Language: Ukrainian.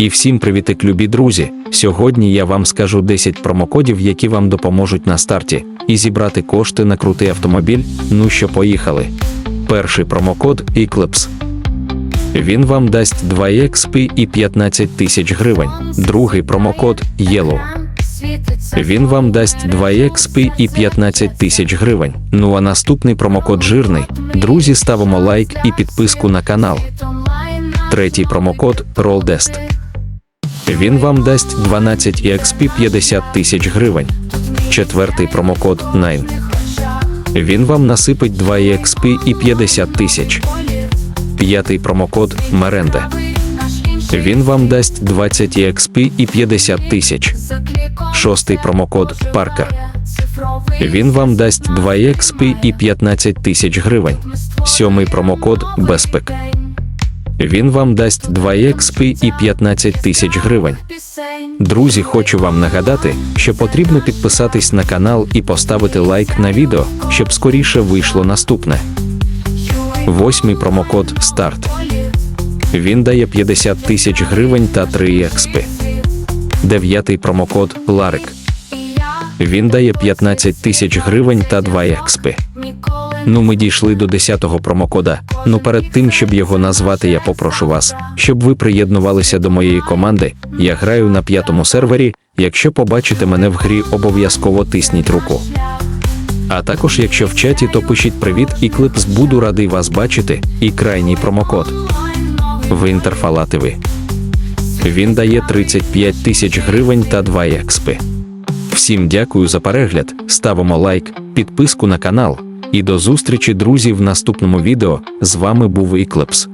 І всім привітик, любі друзі! Сьогодні я вам скажу 10 промокодів, які вам допоможуть на старті, і зібрати кошти на крутий автомобіль. Ну що, поїхали. Перший промокод Eclipse. Він вам дасть 2 EXP і 15 тисяч гривень. Другий промокод Yellow. Він вам дасть 2 EXP і 15 тисяч гривень. Ну а наступний промокод жирний. Друзі, ставимо лайк і підписку на канал. Третій промокод RollDest. Він вам дасть 12 EXP 50 тисяч гривень. Четвертий промокод Nine. Він вам насипить 2 EXP і 50 тисяч. П'ятий промокод Меренде. Він вам дасть 20 EXP і 50 тисяч. Шостий промокод Паркер. Він вам дасть 2 EXP і 15 тисяч гривень. Сьомий промокод Безпек. Він вам дасть 2 EXP і 15 тисяч гривень. Друзі, хочу вам нагадати, що потрібно підписатись на канал і поставити лайк на відео, щоб скоріше вийшло наступне. Восьмий промокод Старт. Він дає 50 тисяч гривень та 3 EXP. Дев'ятий промокод Ларик. Він дає 15 тисяч гривень та 2 EXP. Ну, ми дійшли до 10-го промокода. Ну перед тим, щоб його назвати, я попрошу вас, щоб ви приєднувалися до моєї команди. Я граю на п'ятому сервері. Якщо побачите мене в грі, обов'язково тисніть руку. А також, якщо в чаті, то пишіть привіт і клипс буду радий вас бачити. І крайній промокод. Вінтерфалативий. Він дає 35 тисяч гривень та 2 експи. Всім дякую за перегляд, ставимо лайк, підписку на канал. І до зустрічі, друзі, в наступному відео. З вами був Іклепс.